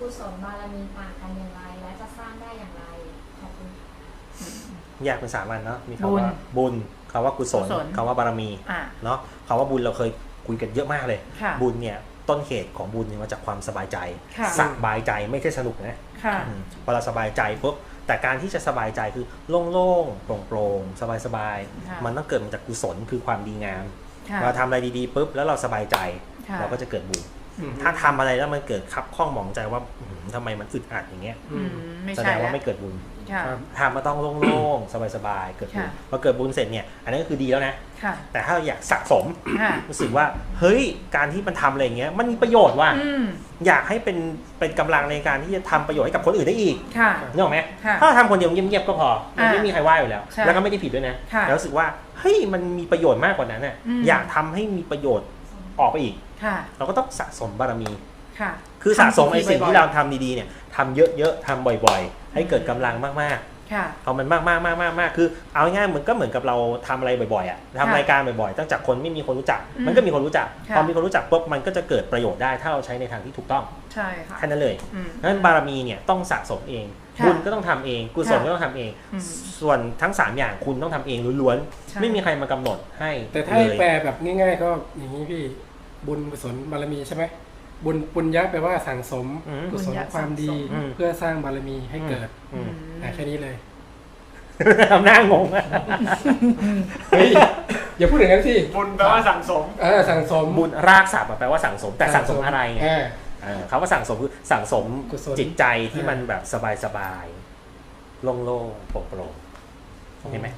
กุศลบารมีต่างกันอย่างไร และจะสร้างได้อย่างไรขอบคุณค่ะแยกเป็นสามอันเนาะมีบุคำญว่าบุญคำว่ากุศลกุศลคำว่าบารมีอ่าเนาะคำว่าบุญเราเคยคุยกันเยอะมากเลยค่ะบุญเนี่ยต้นเหตุของบุญเนี่ยมาจากความสบายใจค่ะสบายใจไม่ใช่สนุกนะค่ะอืมพอเราสบายใจปุ๊บแต่การที่จะสบายใจคือโล่งๆโปร่งๆสบายค่ะๆมันต้องเกิดมาจากกุศลคือความดีงามค่ะเราทำอะไรดีๆปุ๊บแล้วเราสบายใจค่ะเราก็จะเกิดบุญอืม ถ้าทำอะไรแล้วมันเกิดคับข้องหมองใจว่าอื้อหือทำไมมันอึดอัดอย่างเงี้ยอืมไม่แสใช่ดงแล้ว่าวไม่เกิดบุญค่ะครับทำมาต้องโล่งๆสบายๆเกิดบุญค่ะพอเกิดบุญเสร็จเนี่ย อันนั้นก็คือดีแล้วนะค่ะแต่ถ้าเราอยากสะสมค่ะรู้สึกว่าเฮ้ยการที่มันทำอะไรอย่างเงี้ยมันมีประโยชน์ว่ะอืมอยากให้เป็นเป็นกำลังในการที่จะทำประโยชน์ให้กับคนอื่นได้อีกค่ะนึกออกไหมค่ะถ้าเราทำคนเดียวเงียบๆก็พอมันอ่าไม่มีใครว่าอยู่แล้วใช่แล้วก็ไม่ได้ผิดด้วยนะค่ะแล้วรู้สึกว่าเฮ้ยมันมีประโยชน์มากกว่านั้นน่ะอืมอยากทำให้มีประโยชน์ออกไปอีก ค่ะ เราก็ต้องสะสมบารมี ค่ะ คือสะสมไอ้สิ่งบ่อยๆที่เราทำดีๆเนี่ยทำเยอะๆทำบ่อยๆ ให้เกิดกำลังมากๆค่ะเอามันมากมากมากมากมากคือ เอาง่ายๆเหมือนก็เหมือนกับเราทำอะไรบ่อยๆอะทำรายการบ่อยๆตั้งจากคนไม่มีคนรู้จักอืมมันก็มีคนรู้จักค่ะพอมีคนรู้จักปุ๊บมันก็จะเกิดประโยชน์ได้ถ้าเราใช้ในทางที่ถูกต้องใช่ค่ะแค่นั้นเลยอืมนั้นบารมีเนี่ยต้องสะสมเองค่ะบุญก็ต้องทำเองกุศลค่ะก็ต้องทำเองอืมส่วนทั้งสามอย่างคุณต้องทำเองล้วนใช่ๆไม่มีใครมากำหนดให้แต่ถ้าเลให้ยแปลแบบง่ายๆก็อย่างนี้พี่ บุญกุศลบารมีใช่ไหมบุญปุญญะแปลว่าสั่งสมอืมกุศลความดี อืม เพื่อสร้างบารมีให้เกิดอืมอะแค่นี้เลย ทำหน้างงอะเฮ้ย อย่าพูดอย่างนั้นสิบุญแปลว่าสั่งสม เออสั่งสมบุญรากศัพท์อะแปลว่าสั่งสมแต่สั่งสมอะไรไงอ่าเออคำว่าสั่งสมคือสั่งสมกุศลจิตใจที่อ่ามัมันแบบสบายๆโล่งๆโปร่งๆเห็นไหมอ